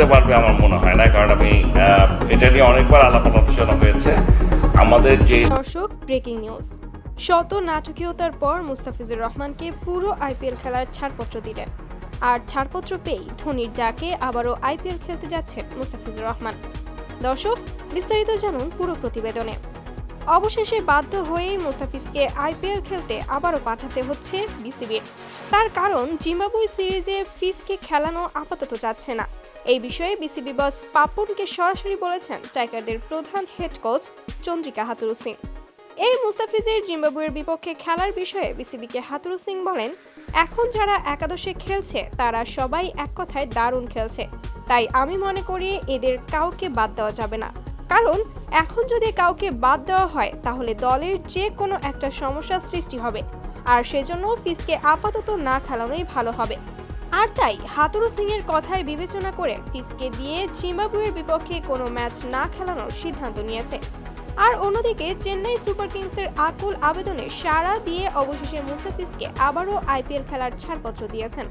করতে পারবে আমার মনে হয় না, কারণ আমি এটা নিয়ে অনেকবার আলাপ আলোচনা হয়েছে। আমাদের যে দর্শক ব্রেকিং নিউজ শত নাটকীয়তার পর মুস্তাফিজুর রহমানকে পুরো আইপিএল খেলার ছাড়পত্র দিলেন। আর ছাড়পত্র পেয়েই ধোনির ডাকে আবারও আইপিএল খেলতে যাচ্ছেন মুস্তাফিজুর রহমান। দর্শক, বিস্তারিত জানুন পুরো প্রতিবেদনে। অবশেষে বাধ্য হয়েই মুস্তাফিজকে আইপিএল খেলতে আবারও পাঠাতে হচ্ছে বিসিবির তার কারণ জিম্বাবুই সিরিজে ফিসকে খেলানো আপাতত যাচ্ছে না। এই বিষয়ে বিসিবি বস পাপনকে সরাসরি বলেছেন টাইগারদের প্রধান head coach Chandika Hathurusingha এই মুস্তাফিজের জিম্বাবুয়ের বিপক্ষে খেলার বিষয়ে বিসিবিকে হাতুরু সিং বলেন, এখন যারা একাদশে খেলছে, তারা সবাই এক কথায় দারুণ খেলছে। তাই আমি মনে করি এদের কাউকে বাদ দেওয়া যাবে না। কারণ এখন যদি কাউকে বাদ দেওয়া হয়, তাহলে দলের যে কোনো একটা সমস্যার সৃষ্টি হবে। আর সেজন্য ফিসকে আপাতত না খেলানোই ভালো হবে। আর তাই হাতুরু সিং এর কথায় বিবেচনা করে ফিসকে দিয়ে জিম্বাবুয়ের বিপক্ষে কোনো ম্যাচ না খেলানোর সিদ্ধান্ত নিয়েছে। আর অন্যদিকে চেন্নাই সুপার কিংসের আকুল আবেদনে সাড়া দিয়ে অবশেষে মুস্তাফিজকে আবারও আইপিএল খেলার ছাড়পত্র দিয়েছেন।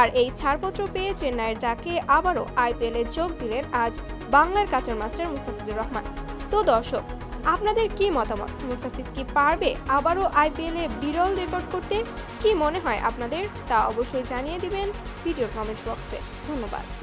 আর এই ছাড়পত্র পেয়ে চেন্নাইয়ের ডাকে আবারও আইপিএলে যোগ দিলেন আজ বাংলার কাচার মাস্টার মুস্তাফিজুর রহমান। তো দর্শক আপনাদের কি মতামত? মুস্তাফিজ কি পারবে আবারও আইপিএলে বিরল রেকর্ড করতে? কি মনে হয় আপনাদের? তা অবশ্যই জানিয়ে দিবেন ভিডিও কমেন্ট বক্সে। ধন্যবাদ।